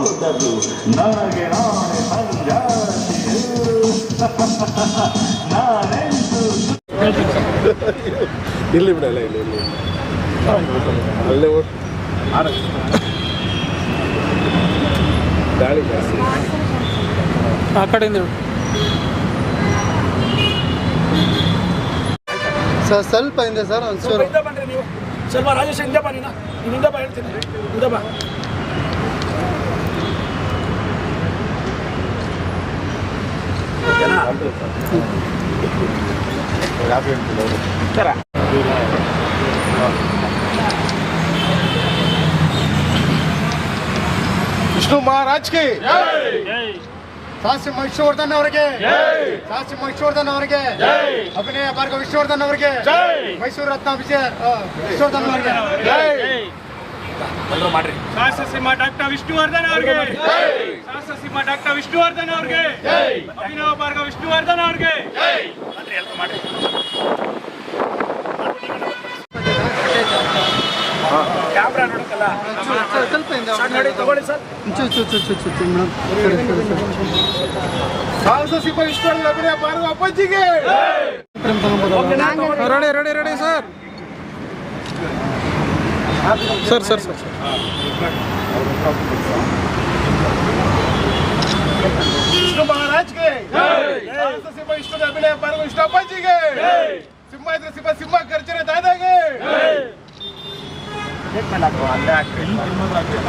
ಹೋದರು ನನಗೆ ನಾನೇ ನಾನೆಂದು ಇಲ್ಲಿ ಬಿಡಲ್ಲ ಇಲ್ಲಿ ಇಲ್ಲಿ. ಅಲ್ಲೇ ಓಟ್ ಗಾಳಿ ಜಾಸ್ತಿ. ಆ ಕಡೆಯಿಂದ. ಸರ್ ಸ್ವಲ್ಪ ಹಿಂದೆ ಸರ್ ಒಂಚೂರು. ಹಿಂದೆ ಬನ್ನಿ ನೀವು. ಸ್ವಲ್ಪ ರಾಜೇಶ್ ಹಿಂದೆ ಬನ್ನಿ ನಾ. ನೀವು ಹಿಂದೆ ಬಾ ಹೇಳ್ತೀನಿ. ಹಿಂದೆ ಬಾ. ವಿಷ್ಣು ಮಹಾರಾಜ್ ಕಿ. ಸಾಸಿ ವಿಷ್ಣುವರ್ಧನ್ ಅವರಿಗೆ. ಸಾಸಿ ವಿಷ್ಣುವರ್ಧನ್ ಅವರಿಗೆ. ಅಭಿನಯ ಭಾರ್ಗವ ವಿಷ್ಣುವರ್ಧನ್ ಅವರಿಗೆ. ಮೈಸೂರು ರತ್ನ ವಿಜಯ ವಿಷ್ಣುವರ್ಧನ್ ಅವರಿಗೆ. ಎಲ್ಲರೂ ಮಾಡ್ರಿ. ಶಾಸಸಿಂಹ ಡಾಕ್ಟರ್ ವಿಷ್ಣುವರ್ಧನ್ ಅವ್ರಿಗೆ. ಶಾಸಸಿಂಹ ಡಾಕ್ಟರ್ ವಿಷ್ಣುವರ್ಧನ್ ಅವ್ರಿಗೆ. ಅಭಿನವ ಭಾರ್ಗವ ವಿಷ್ಣುವರ್ಧನ್ ಅವ್ರಿಗೆ. ಇಷ್ಟ ಕ್ಯಾಮ್ರಾ ನೋಡಕ್ಕಲ್ಲ? ಸರ್ ನೋಡಿ ತಗೊಳ್ಳಿ ಸರ್. ಚು ಚು ಚು ಚು ಚು ಚು ರೆಡಿ ಸರಿ ಸರಿ. ಸರಿ ಸಾಹಸ ಸಿಂಹ ವಿಷ್ಣುವರ್ಧನ್ ಅಭಿನಯ ಭಾರ್ಗವ ಅಪ್ಪಾಜಿಗೆ ಪ್ರೇಮ್ ತಗೊಂಬೋದಲ್ಲ? Ready ready ready sir sir sir sir Vishnu ಮಹಾರಾಜ್ಗೆ Sahasa Simha ವಿಷ್ಣುದ ಅಭಿನಯ ಭಾರ್ಗವ ವಿಷ್ಣು ಅಪ್ಪಾಜಿಗೆ ಸಿಂಹ ಇದ್ರೆ ಸಿಂಹ ಸಿಂಹ ಖರ್ಚನೆ ದಾದಾಗೆ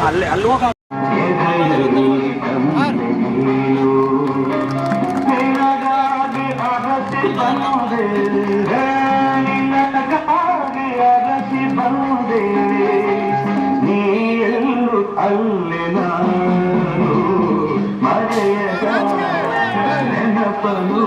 ಅಲ್ಲೇ ಅಲ್ಲಿ ಹೋಗ ಎಲ್ಲೂ ಅಲ್ಲಿ ನಾನು ಮರೆಯದ ನೆನಪನು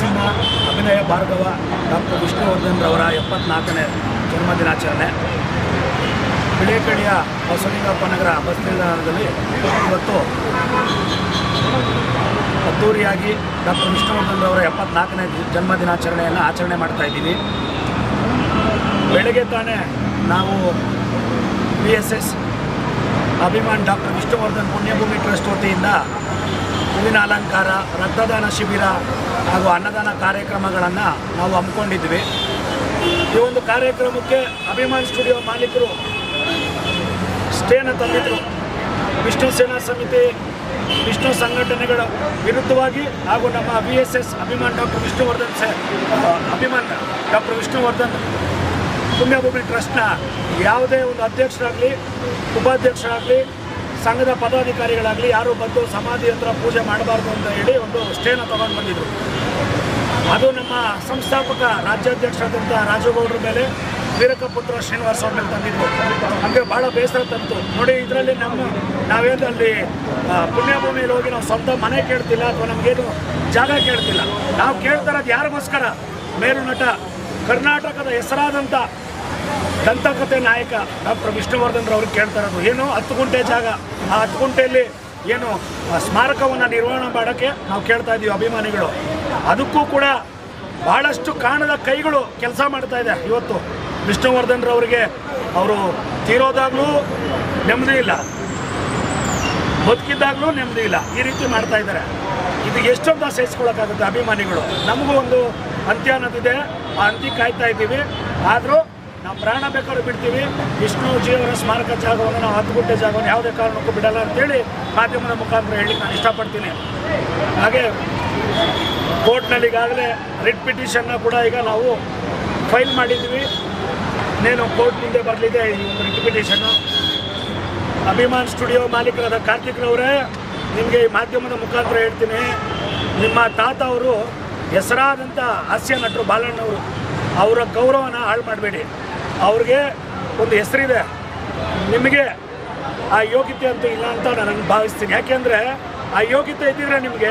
ಸಿಂಹ ಅಭಿನಯ ಭಾರ್ಗವ, ಡಾಕ್ಟರ್ ವಿಷ್ಣುವರ್ಧನ್ ರವರ ಎಪ್ಪತ್ನಾಲ್ಕನೇ ಜನ್ಮದಿನಾಚರಣೆ. ಬಿಳಿಕಳಿಯ ಬಸವಲಿಂಗಪ್ಪ ನಗರ ಬಸ್ ನಿಲ್ದಾಣದಲ್ಲಿ ಇವತ್ತು ಅದ್ದೂರಿಯಾಗಿ ಡಾಕ್ಟರ್ ವಿಷ್ಣುವರ್ಧನ್ ರವರ ಎಪ್ಪತ್ನಾಲ್ಕನೇ ಜನ್ಮದಿನಾಚರಣೆಯನ್ನು ಆಚರಣೆ ಮಾಡ್ತಾ ಇದ್ದೀವಿ. ಬೆಳಗ್ಗೆ ತಾನೇ ನಾವು B S S Abhiman doctor Vishnuvardhan Punyabhoomi trust ವತಿಯಿಂದ ಹೂವಿನ ಅಲಂಕಾರ, ರಕ್ತದಾನ ಶಿಬಿರ ಹಾಗೂ ಅನ್ನದಾನ ಕಾರ್ಯಕ್ರಮಗಳನ್ನು ನಾವು ಹಮ್ಮಿಕೊಂಡಿದ್ವಿ. ಈ ಒಂದು ಕಾರ್ಯಕ್ರಮಕ್ಕೆ ಅಭಿಮಾನ್ ಸ್ಟುಡಿಯೋ ಮಾಲೀಕರು, ಸ್ಟೇನ ತಂದಿದ್ರು. ವಿಷ್ಣು ಸೇನಾ ಸಮಿತಿ, ವಿಷ್ಣು ಸಂಘಟನೆಗಳ ವಿರುದ್ಧವಾಗಿ ಹಾಗೂ ನಮ್ಮ B S S Abhiman doctor Vishnuvardhan sir, Abhiman doctor Vishnuvardhan Punyabhoomi ಟ್ರಸ್ಟ್ನ ಯಾವುದೇ ಒಂದು ಅಧ್ಯಕ್ಷರಾಗಲಿ, ಉಪಾಧ್ಯಕ್ಷರಾಗಲಿ ಸಂಘದ ಪದಾಧಿಕಾರಿಗಳಾಗಲಿ ಯಾರು ಬಂದು ಸಮಾಧಿ ಹತ್ರ ಪೂಜೆ ಮಾಡಬಾರ್ದು ಅಂತ ಹೇಳಿ ಒಂದು ಸ್ಟೇನ ತಗೊಂಡು ಬಂದಿದ್ರು. ಅದು ನಮ್ಮ ಸಂಸ್ಥಾಪಕ ರಾಜ್ಯಾಧ್ಯಕ್ಷರಾದಂಥ ರಾಜೇಗೌಡರ ಮೇಲೆ ವೀರಕಪುತ್ರ ಶ್ರೀನಿವಾಸ ಅವ್ರ ಮೇಲೆ ತಂದಿದ್ರು. ನಮಗೆ ಭಾಳ ಬೇಸರ ತಂತು. ನೋಡಿ, ಇದರಲ್ಲಿ ನಮ್ಮ ನಾವೇನು ಅಲ್ಲಿ ಪುಣ್ಯಭೂಮಿಯಲ್ಲಿ ಹೋಗಿ ನಾವು ಸ್ವಂತ ಮನೆ ಕೇಳ್ತಿಲ್ಲ ಅಥವಾ ನಮಗೇನು ಜಾಗ ಕೇಳ್ತಿಲ್ಲ. ನಾವು ಕೇಳ್ತಾ ಇರೋದು ಯಾರಿಗೋಸ್ಕರ? ಮೇರು ನಟ ಕರ್ನಾಟಕದ ಹೆಸರಾದಂಥ ದಂತಕಥೆ ನಾಯಕ ಡಾಕ್ಟರ್ ವಿಷ್ಣುವರ್ಧನ್ ಅವ್ರಿಗೆ ಕೇಳ್ತಾ ಏನು ಹತ್ತು ಗುಂಟೆ ಜಾಗ. ಆ ಹತ್ತು ಗುಂಟೆಯಲ್ಲಿ ಏನು ಸ್ಮಾರಕವನ್ನು ನಿರ್ವಹಣೆ ಮಾಡೋಕ್ಕೆ ನಾವು ಕೇಳ್ತಾ ಇದ್ದೀವಿ ಅಭಿಮಾನಿಗಳು. ಅದಕ್ಕೂ ಕೂಡ ಭಾಳಷ್ಟು ಕಾಣದ ಕೈಗಳು ಕೆಲಸ ಮಾಡ್ತಾ ಇದೆ ಇವತ್ತು. ವಿಷ್ಣುವರ್ಧನ್ ರವರಿಗೆ ಅವರು ತೀರೋದಾಗಲೂ ನೆಮ್ಮದಿ ಇಲ್ಲ. ಬದುಕಿದ್ದಾಗಲೂ ನೆಮ್ಮದಿ ಇಲ್ಲ. ಈ ರೀತಿ ಮಾಡ್ತಾ ಇದ್ದಾರೆ. ಇದು ಎಷ್ಟೊಂದು ಸಹಿಸ್ಕೊಳ್ಳೋಕ್ಕಾಗುತ್ತೆ ಅಭಿಮಾನಿಗಳು. ನಮಗೂ ಒಂದು ಅಂತ್ಯ ಅನ್ನೋದಿದೆ. ಆ ಅಂತ್ಯ ಕಾಯ್ತಾ ಇದ್ದೀವಿ. ಆದರೂ ನಾವು ಪ್ರಾಣ ಬೇಕಾದ್ರೂ ಬಿಡ್ತೀವಿ. ವಿಷ್ಣು, ಜೀವನ, ಸ್ಮಾರಕ ಜಾಗವನ್ನು ನಾವು ಹತ್ತು ಗುಂಟೆ ಜಾಗವನ್ನು ಯಾವುದೇ ಕಾರಣಕ್ಕೂ ಬಿಡಲ್ಲ ಅಂತೇಳಿ ಮಾಧ್ಯಮದ ಮುಖಾಂತರ ಹೇಳಿ ನಾನು ಇಷ್ಟಪಡ್ತೀನಿ. ಹಾಗೆ ಕೋರ್ಟ್ನಲ್ಲಿ ಈಗಾಗಲೇ ರಿಟ್ ಪಿಟಿಷನ್ನ ಕೂಡ ಈಗ ನಾವು ಫೈಲ್ ಮಾಡಿದ್ವಿ ಇನ್ನೇನು ಕೋರ್ಟ್ ಮುಂದೆ ಬರಲಿದೆ ಈ ಒಂದು ರಿಟ್ ಪಿಟಿಷನ್ನು ಅಭಿಮಾನ್ ಸ್ಟುಡಿಯೋ ಮಾಲೀಕರಾದ ಕಾರ್ತಿಕ್ರವರೇ ನಿಮಗೆ ಈ ಮಾಧ್ಯಮದ ಮುಖಾಂತರ ಹೇಳ್ತೀನಿ. ನಿಮ್ಮ ತಾತ ಅವರು ಹೆಸರಾದಂಥ ಹಾಸ್ಯ ನಟರು ಬಾಲಣ್ಣವರು, ಅವರ ಗೌರವನ ಹಾಳು ಮಾಡಬೇಡಿ. ಅವ್ರಿಗೆ ಒಂದು ಹೆಸರಿದೆ. ನಿಮಗೆ ಆ ಯೋಗ್ಯತೆ ಅಂತೂ ಇಲ್ಲ ಅಂತ ನಾನು ಭಾವಿಸ್ತೀನಿ. ಯಾಕೆಂದರೆ ಆ ಯೋಗ್ಯತೆ ಇದ್ದಿದ್ರೆ ನಿಮಗೆ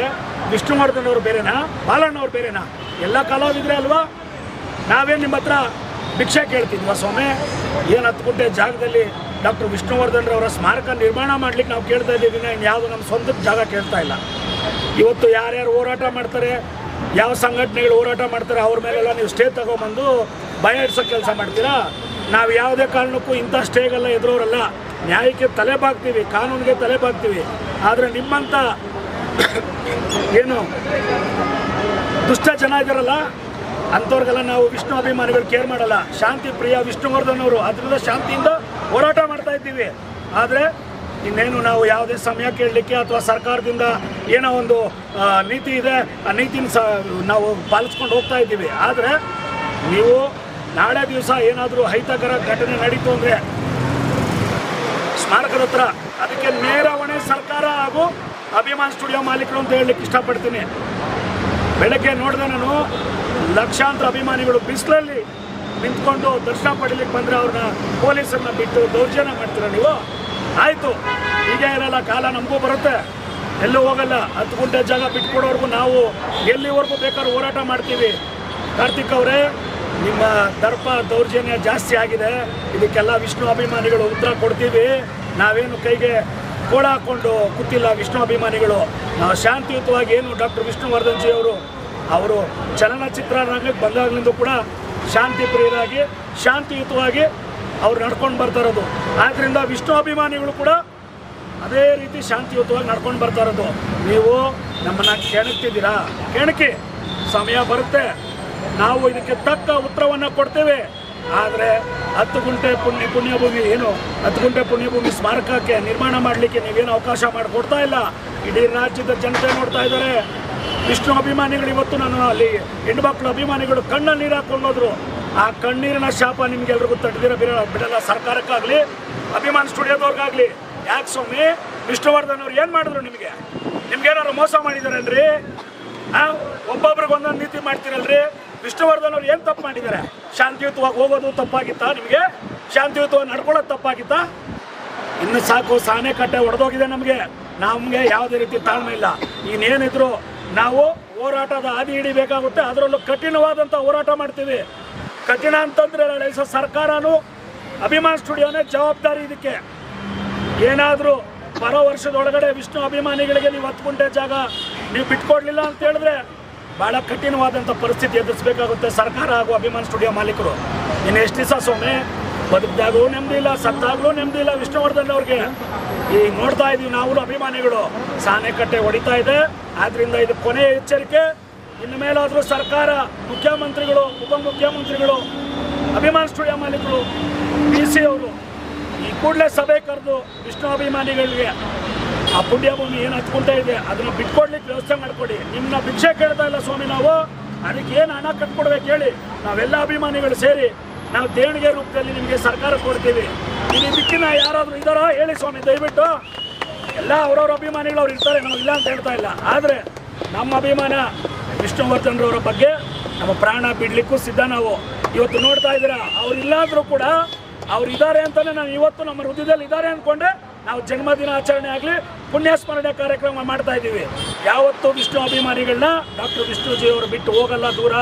ವಿಷ್ಣುವರ್ಧನ್ ಅವರು ಬೇರೆನಾ, ಬಾಲಣ್ಣವ್ರು ಬೇರೆನಾ? ಎಲ್ಲ ಕಲಾವಿದ್ರೆ ಅಲ್ವಾ? ನಾವೇನು ನಿಮ್ಮ ಹತ್ರ ಭಿಕ್ಷೆ ಕೇಳ್ತಿದ್ವಾ ಸ್ವಾಮಿ, ಏನು ಹತ್ತು ಜಾಗದಲ್ಲಿ ಡಾಕ್ಟರ್ ವಿಷ್ಣುವರ್ಧನ್ ಅವರ ಸ್ಮಾರಕ ನಿರ್ಮಾಣ ಮಾಡ್ಲಿಕ್ಕೆ ನಾವು ಕೇಳ್ತಾ ಇದ್ದೀವಿ. ಯಾವುದು ನಮ್ಮ ಸ್ವಂತ ಜಾಗ ಕೇಳ್ತಾ ಇಲ್ಲ. ಇವತ್ತು ಯಾರ್ಯಾರು ಹೋರಾಟ ಮಾಡ್ತಾರೆ, ಯಾವ ಸಂಘಟನೆಗಳು ಹೋರಾಟ ಮಾಡ್ತಾರೆ, ಅವ್ರ ಮೇಲೆಲ್ಲ ನೀವು ಸ್ಟೇ ತಗೊಂಬಂದು ಇಡ್ಸೋ ಕೆಲಸ ಮಾಡ್ತೀರಾ? ನಾವು ಯಾವುದೇ ಕಾರಣಕ್ಕೂ ಇಂಥ ಸ್ಟೇಗೆಲ್ಲ ಎದುರೋರಲ್ಲ. ನ್ಯಾಯಕ್ಕೆ ತಲೆ ಬಾಗ್ತೀವಿ, ಕಾನೂನಿಗೆ ತಲೆ ಬಾಗ್ತೀವಿ. ಆದರೆ ನಿಮ್ಮಂಥ ಏನು ದುಷ್ಟ ಜನ ಇದ್ದಾರಲ್ಲ ಅಂಥವ್ರಿಗೆಲ್ಲ ನಾವು ವಿಷ್ಣು ಅಭಿಮಾನಿಗಳು ಕೇರ್ ಮಾಡಲ್ಲ. ಶಾಂತಿ ಪ್ರಿಯ ವಿಷ್ಣುವರ್ಧನ್ ಅವರು, ಅದರಿಂದ ಶಾಂತಿಯಿಂದ ಹೋರಾಟ ಮಾಡ್ತಾ ಇದ್ದೀವಿ. ಆದರೆ ಇನ್ನೇನು ನಾವು ಯಾವುದೇ ಸಮಯ ಕೇಳಲಿಕ್ಕೆ ಅಥವಾ ಸರ್ಕಾರದಿಂದ ಏನೋ ಒಂದು ನೀತಿ ಇದೆ, ಆ ನೀತಿನ ಸ, ನಾವು ಪಾಲಿಸ್ಕೊಂಡು ಹೋಗ್ತಾ ಇದ್ದೀವಿ. ಆದರೆ ನೀವು ನಾಳೆ ದಿವಸ ಏನಾದರೂ ಹೈತಕರ ಘಟನೆ ನಡೀತು ಅಂದರೆ ಸ್ಮಾರಕದ ಹತ್ರ ಅದಕ್ಕೆ ನೇರ ಸರ್ಕಾರ ಹಾಗೂ ಅಭಿಮಾನ್ ಸ್ಟುಡಿಯೋ ಮಾಲೀಕರು ಅಂತ ಹೇಳಲಿಕ್ಕೆ ಇಷ್ಟಪಡ್ತೀನಿ. ಬೆಳಗ್ಗೆ ನೋಡಿದೆ ನಾನು, ಲಕ್ಷಾಂತರ ಅಭಿಮಾನಿಗಳು ಬಿಸಿಲಲ್ಲಿ ನಿಂತ್ಕೊಂಡು ದರ್ಶನ ಪಡೀಲಿಕ್ಕೆ ಬಂದರೆ ಅವ್ರನ್ನ ಪೊಲೀಸರನ್ನ ಬಿಟ್ಟು ದೌರ್ಜನ್ಯ ಮಾಡ್ತೀರಾ ನೀವು? ಆಯಿತು, ಹೀಗೆ ಇರಲ್ಲ, ಕಾಲ ನಮಗೂ ಬರುತ್ತೆ. ಎಲ್ಲೂ ಹೋಗಲ್ಲ, ಹತ್ತು ಗುಂಟೆ ಜಾಗ ಬಿಟ್ಕೊಡೋರ್ಗು ನಾವು ಎಲ್ಲಿವರೆಗೂ ಬೇಕಾದ್ರೂ ಹೋರಾಟ ಮಾಡ್ತೀವಿ. ಕಾರ್ತಿಕ್ ಅವರೇ ನಿಮ್ಮ ದರ್ಪ ದೌರ್ಜನ್ಯ ಜಾಸ್ತಿ ಆಗಿದೆ. ಇದಕ್ಕೆಲ್ಲ ವಿಷ್ಣು ಅಭಿಮಾನಿಗಳು ಉತ್ತರ ಕೊಡ್ತೀವಿ. ನಾವೇನು ಕೈಗೆ ಕೋಳ ಹಾಕ್ಕೊಂಡು ಕೂತಿಲ್ಲ ವಿಷ್ಣು ಅಭಿಮಾನಿಗಳು. ನಾವು ಶಾಂತಿಯುತವಾಗಿ ಏನು ಡಾಕ್ಟರ್ ವಿಷ್ಣುವರ್ಧನ್ ಜಿ ಅವರು ಅವರು ಚಲನಚಿತ್ರ ರಂಗಕ್ಕೆ ಬಂದಾಗಲಿಂದ ಕೂಡ ಶಾಂತಿ ಪ್ರಿಯರಾಗಿ, ಶಾಂತಿಯುತವಾಗಿ ಅವ್ರು ನಡ್ಕೊಂಡು ಬರ್ತಾ ಇರೋದು. ಆದ್ದರಿಂದ ವಿಷ್ಣು ಅಭಿಮಾನಿಗಳು ಕೂಡ ಅದೇ ರೀತಿ ಶಾಂತಿಯುತವಾಗಿ ನಡ್ಕೊಂಡು ಬರ್ತಾ ಇರೋದು. ನೀವು ನಮ್ಮನ್ನ ಕೆಣಕ್ತಿದ್ದೀರಾ ಕೆಣಕಿ ಸಮಯ ಬರುತ್ತೆ. ನಾವು ಇದಕ್ಕೆ ತಕ್ಕ ಉತ್ತರವನ್ನು ಕೊಡ್ತೇವೆ. ಆದರೆ ಹತ್ತು ಗುಂಟೆ ಪುಣ್ಯ, ಪುಣ್ಯಭೂಮಿ ಏನು? ಹತ್ತು ಗುಂಟೆ ಪುಣ್ಯಭೂಮಿ ಸ್ಮಾರಕಕ್ಕೆ ನಿರ್ಮಾಣ ಮಾಡಲಿಕ್ಕೆ ನೀವೇನು ಅವಕಾಶ ಮಾಡಿಕೊಡ್ತಾ ಇಲ್ಲ? ಇಡೀ ರಾಜ್ಯದ ಜನತೆ ನೋಡ್ತಾ ಇದ್ದಾರೆ. ವಿಷ್ಣು ಅಭಿಮಾನಿಗಳು ಇವತ್ತು ನಾನು ಅಲ್ಲಿ ಹೆಣ್ಮಕ್ಳು ಅಭಿಮಾನಿಗಳು ಕಣ್ಣ ನೀರು ಹಾಕೊಂಡೋದ್ರು ಆ ಕಣ್ಣೀರಿನ ಶಾಪ ನಿಮ್ಗೆಲ್ರಿಗೂ ಬಿಡ, ಬಿಡಲ್ಲ ಸರ್ಕಾರಕ್ಕಾಗಲಿ, ಅಭಿಮಾನ ಸ್ಟುಡಿಯೋದವ್ರಿಗಾಗಲಿ. ಯಾಕೆ ಸ್ವಾಮಿ? ವಿಷ್ಣುವರ್ಧನ್ ಅವ್ರು ಏನು ಮಾಡಿದ್ರು ನಿಮಗೆ? ನಿಮ್ಗೇನಾದ್ರು ಮೋಸ ಮಾಡಿದಾರೇನ್ರಿ? ಹಾಂ ಒಬ್ಬೊಬ್ರಿಗೆ ಒಂದೊಂದು ನೀತಿ ಮಾಡ್ತೀರಲ್ರಿ? ವಿಷ್ಣುವರ್ಧನ್ ಅವರು ಏನು ತಪ್ಪು ಮಾಡಿದ್ದಾರೆ? ಶಾಂತಿಯುತವಾಗಿ ಹೋಗೋದು ತಪ್ಪಾಗಿತ್ತಾ ನಿಮಗೆ? ಶಾಂತಿಯುತವಾಗಿ ನಡ್ಕೊಳ್ಳೋದು ತಪ್ಪಾಗಿತ್ತಾ? ಇನ್ನು ಸಾಕು, ಸಾನೆ ಕಟ್ಟೆ ಒಡೆದೋಗಿದೆ ನಮಗೆ. ನಮಗೆ ಯಾವುದೇ ರೀತಿ ತಾಳ್ಮೆ ಇಲ್ಲ. ಇನ್ನೇನಿದ್ರು ನಾವು ಹೋರಾಟದ ಹಾದಿ ಹಿಡಿಬೇಕಾಗುತ್ತೆ. ಅದರಲ್ಲೂ ಕಠಿಣವಾದಂಥ ಹೋರಾಟ ಮಾಡ್ತೀವಿ. ಕಠಿಣ ಅಂತಂದ್ರೆ ಸರ್ಕಾರನೂ ಅಭಿಮಾನ್ ಸ್ಟುಡಿಯೋನೇ ಜವಾಬ್ದಾರಿ ಇದಕ್ಕೆ. ಏನಾದರೂ ಬರೋ ವರ್ಷದೊಳಗಡೆ ವಿಷ್ಣು ಅಭಿಮಾನಿಗಳಿಗೆ ನೀವು ಹತ್ತು ಗುಂಟೆ ಜಾಗ ನೀವು ಬಿಟ್ಕೊಡ್ಲಿಲ್ಲ ಅಂತ ಹೇಳಿದ್ರೆ ಭಾಳ ಕಠಿಣವಾದಂಥ ಪರಿಸ್ಥಿತಿ ಎದುರಿಸಬೇಕಾಗುತ್ತೆ ಸರ್ಕಾರ ಹಾಗೂ ಅಭಿಮಾನ ಸ್ಟುಡಿಯೋ ಮಾಲೀಕರು. ಇನ್ನು ಎಷ್ಟು ದಿವಸ ಸ್ವಾಮಿ ಬದುಕಿದಾಗಲೂ ನೆಮ್ಮದಿ ಇಲ್ಲ, ಸತ್ತಾಗಲೂ ನೆಮ್ಮದಿ ಇಲ್ಲ. ವಿಷ್ಣುವರ್ಧನ್ ಅವ್ರಿಗೆ ಈಗ ನೋಡ್ತಾ ಇದೀವಿ ನಾವು ಅಭಿಮಾನಿಗಳು. ಸಾನೆ ಕಟ್ಟೆ ಹೊಡಿತಾ ಇದೆ. ಆದ್ದರಿಂದ ಇದು ಕೊನೆಯ ಎಚ್ಚರಿಕೆ. ಇನ್ನು ಮೇಲಾದರೂ ಸರ್ಕಾರ, ಮುಖ್ಯಮಂತ್ರಿಗಳು, ಉಪಮುಖ್ಯಮಂತ್ರಿಗಳು, ಅಭಿಮಾನ ಸ್ಟುಡಿಯೋ ಮಾಲೀಕರು, ಬಿ ಸಿ ಅವರು ಈ ಕೂಡಲೇ ಸಭೆ ಕರೆದು ವಿಷ್ಣು ಅಭಿಮಾನಿಗಳಿಗೆ ಆ ಪುಣ್ಯಭೂಮಿ ಏನು ಹಚ್ಕೊಳ್ತಾ ಇದೆ, ಅದನ್ನ ಬಿಟ್ಕೊಡ್ಲಿಕ್ಕೆ ವ್ಯವಸ್ಥೆ ಮಾಡ್ಕೊಡಿ. ನಿಮ್ಮನ್ನ ಭಿಕ್ಷೆ ಕೇಳ್ತಾ ಇಲ್ಲ ಸ್ವಾಮಿ ನಾವು. ಅದಕ್ಕೆ ಏನು ಹಣ ಕಟ್ಕೊಡ್ಬೇಕು ಹೇಳಿ. ನಾವೆಲ್ಲ ಅಭಿಮಾನಿಗಳು ಸೇರಿ ನಾವು ದೇಣಿಗೆ ರೂಪದಲ್ಲಿ ನಿಮಗೆ ಸರ್ಕಾರ ಕೊಡ್ತೀವಿ. ಇಲ್ಲಿ ದಿಕ್ಕಿನ ಯಾರಾದರೂ ಇದ್ದಾರೋ ಹೇಳಿ ಸ್ವಾಮಿ, ದಯವಿಟ್ಟು. ಎಲ್ಲ ಅವ್ರವ್ರ ಅಭಿಮಾನಿಗಳು ಅವ್ರು ಇರ್ತಾರೆ ನಾವು ಇಲ್ಲ ಅಂತ ಹೇಳ್ತಾ ಇಲ್ಲ. ಆದರೆ ನಮ್ಮ ಅಭಿಮಾನ ವಿಷ್ಣುವರ್ಧನ್ ರವರ ಬಗ್ಗೆ ನಮ್ಮ ಪ್ರಾಣ ಬಿಡಲಿಕ್ಕೂ ಸಿದ್ಧ ನಾವು. ಇವತ್ತು ನೋಡ್ತಾ ಇದ್ದೀರಾ ಅವ್ರು ಇಲ್ಲಾದರೂ ಕೂಡ ಅವ್ರು ಇದ್ದಾರೆ ಅಂತಾನೆ ನಾನು ಇವತ್ತು ನಮ್ಮ ಹೃದಯದಲ್ಲಿ ಇದ್ದಾರೆ ಅಂದ್ಕೊಂಡೆ. ನಾವು ಜನ್ಮದಿನ ಆಚರಣೆ ಆಗಲಿ ಪುಣ್ಯಸ್ಮರಣೆ ಕಾರ್ಯಕ್ರಮ ಮಾಡ್ತಾ ಇದ್ದೀವಿ. ಯಾವತ್ತೂ ವಿಷ್ಣು ಅಭಿಮಾನಿಗಳನ್ನ ಡಾಕ್ಟರ್ ವಿಷ್ಣುಜಿ ಅವರು ಬಿಟ್ಟು ಹೋಗಲ್ಲ ದೂರ.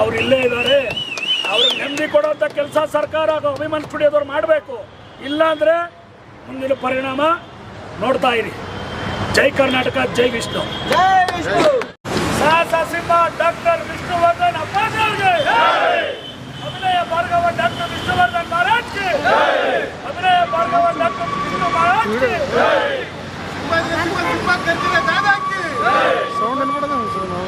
ಅವ್ರು ಇಲ್ಲೇ ಇದ್ದಾರೆ. ಅವ್ರಿಗೆ ನೆಮ್ಮದಿ ಕೊಡುವಂಥ ಕೆಲಸ ಸರ್ಕಾರ ಹಾಗೂ ಅಭಿಮಾನ್ ಸ್ಟುಡಿಯೋದವ್ರು ಮಾಡಬೇಕು. ಇಲ್ಲಾಂದರೆ ಮುಂದಿನ ಪರಿಣಾಮ ನೋಡ್ತಾ ಇರಿ. Jai Karnataka Jai Vishnu. Jai Vishnu. Simha doctor Vishnuvardhan Abhinaya Bhargava doctor Vishnuvardhan sound ಅನ್ಬಿಡೋದು ನಾವು